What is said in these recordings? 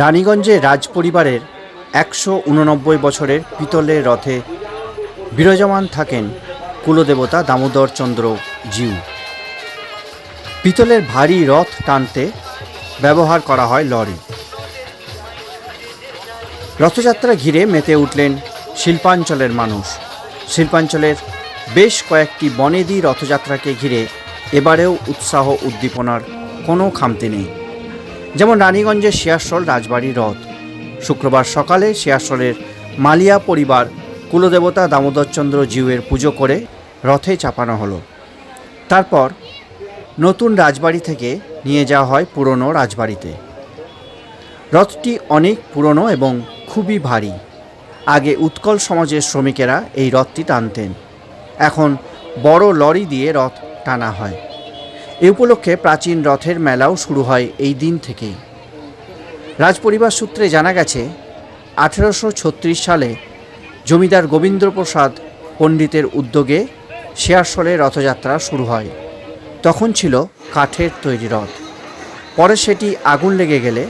রানীগঞ্জে রাজ পরিবারের একশো উননব্বই বছরের পিতলের রথে বিরাজমান থাকেন কুলদেবতা দামোদর চন্দ্র জিউ। পিতলের ভারী রথ টানতে ব্যবহার করা হয় লরি। রথযাত্রা ঘিরে মেতে উঠলেন শিল্পাঞ্চলের মানুষ। শিল্পাঞ্চলের বেশ কয়েকটি বনেদি রথযাত্রাকে ঘিরে এবারেও উৎসাহ উদ্দীপনার কোনো খামতি নেই। যেমন রানীগঞ্জের শিয়ারশোল রাজবাড়ি রথ। শুক্রবার সকালে শিয়ারশোলের মালিয়া পরিবার কুলদেবতা দামোদরচন্দ্র জিউয়ের পুজো করে রথে চাপানো হলো। তারপর নতুন রাজবাড়ি থেকে নিয়ে যাওয়া হয় পুরনো রাজবাড়িতে। রথটি অনেক পুরনো এবং খুবই ভারী। আগে উৎকল সমাজের শ্রমিকেরা এই রথটি টানতেন। এখন বড় লরি দিয়ে রথ টানা হয়। এ উপলক্ষে প্রাচীন রথের মেলাও শুরু হয় এই দিন থেকেই। রাজপরিবার সূত্রে জানা গেছে, আঠেরোশো ছত্রিশ সালে জমিদার গোবিন্দ্রপ্রসাদ পণ্ডিতের উদ্যোগে শেয়ারশলে রথযাত্রা শুরু হয়। তখন ছিল কাঠের তৈরি রথ। পরে সেটি আগুন লেগে গেলে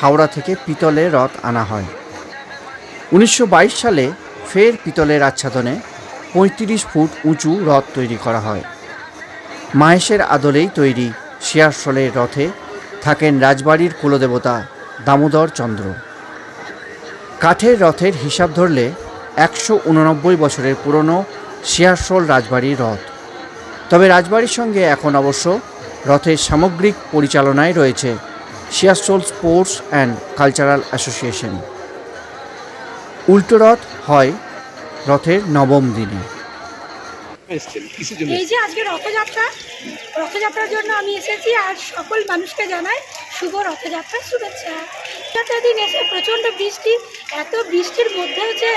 হাওড়া থেকে পিতলের রথ আনা হয়। উনিশশো বাইশ সালে ফের পিতলের আচ্ছাদনে পঁয়ত্রিশ ফুট উঁচু রথ তৈরি করা হয়। মাহেশের আদলেই তৈরি শিয়ারশলের রথে থাকেন রাজবাড়ির কুলদেবতা দামোদর চন্দ্র। কাঠের রথের হিসাব ধরলে একশো উননব্বই বছরের পুরনো শিয়ারশোল রাজবাড়ির রথ। তবে রাজবাড়ির সঙ্গে এখন অবশ্য রথের সামগ্রিক পরিচালনায় রয়েছে Searsole sports and cultural association. উল্টো রথ হয় রথের নবম দিনে। এসছেন? কিসের জন্য এই যে আজকে রথযাত্রা রথযাত্রার জন্য আমি এসেছি আর সকল মানুষকে জানাই শুভ রথযাত্রার শুভেচ্ছা। যাত্রার দিন এসে প্রচণ্ড বৃষ্টি এত বৃষ্টির মধ্যেও যে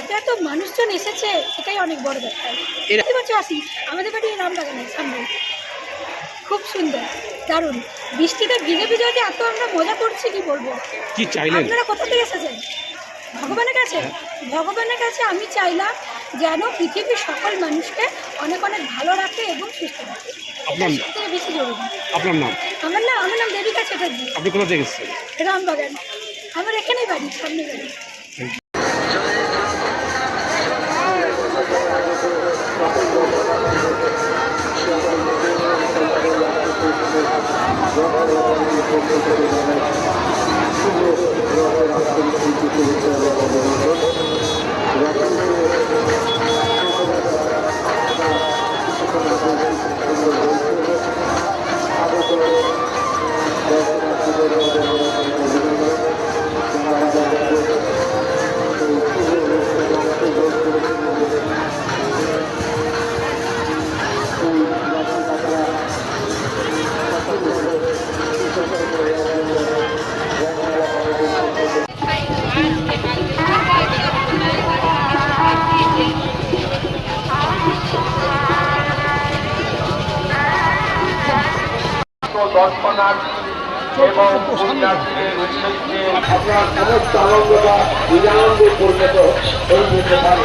এত এত মানুষজন এসেছে এটাই অনেক বড় ব্যাপার। দেখতে পাচ্ছ আসি আমাদের বাড়ি রামবাগানের সামনে খুব সুন্দর দারুণ। বৃষ্টিতে ভিজে ভিজে যে এত আমরা মজা করছি কি বলব? কি চাইলেন? আপনারা কোথা থেকে এসেছেন? ভগবানের কাছে? ভগবানের কাছে আমি চাইলাম যেন পৃথিবীর সকল মানুষকে অনেক অনেক ভালো রাখে এবং সুস্থ রাখে। আপনার থেকে বেশি জরুরি। আপনার নাম? আমার নাম আমার নাম দেবিকা চ্যাটার্জি। আপনি কোথা থেকে এসেছেন? রামবাগান। আমার এখানেই বাড়ি সামনে বাড়ি। দর্শনার্থী এবং পুণ্যার্থীদের উদ্দেশ্যে আপনার সমস্ত আনন্দটা বিনানন্দে পরিণত হয়ে যেতে পারে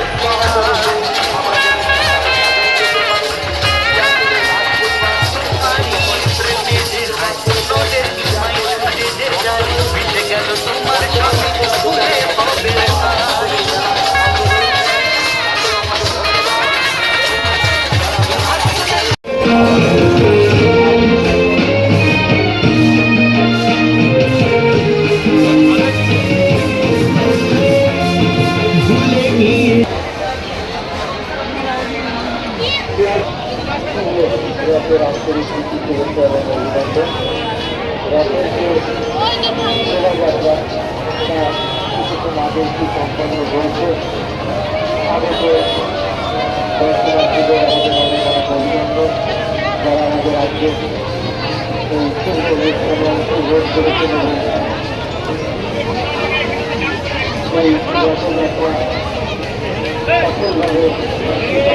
আন্তরিক নীতি শুভেচ্ছা এবং অভিনন্দন শোভাযাত্রা তা কিছুক্ষণ আগে একটি সম্পন্ন হয়েছে আগেতে দর্শনার্থীদের আমাদের অনেক অনেক অভিনন্দন যারা আমাদের রাজ্যে এই শুভ এবং সুযোগ করেছেন এবং এই রথযাত্রা সফলভাবে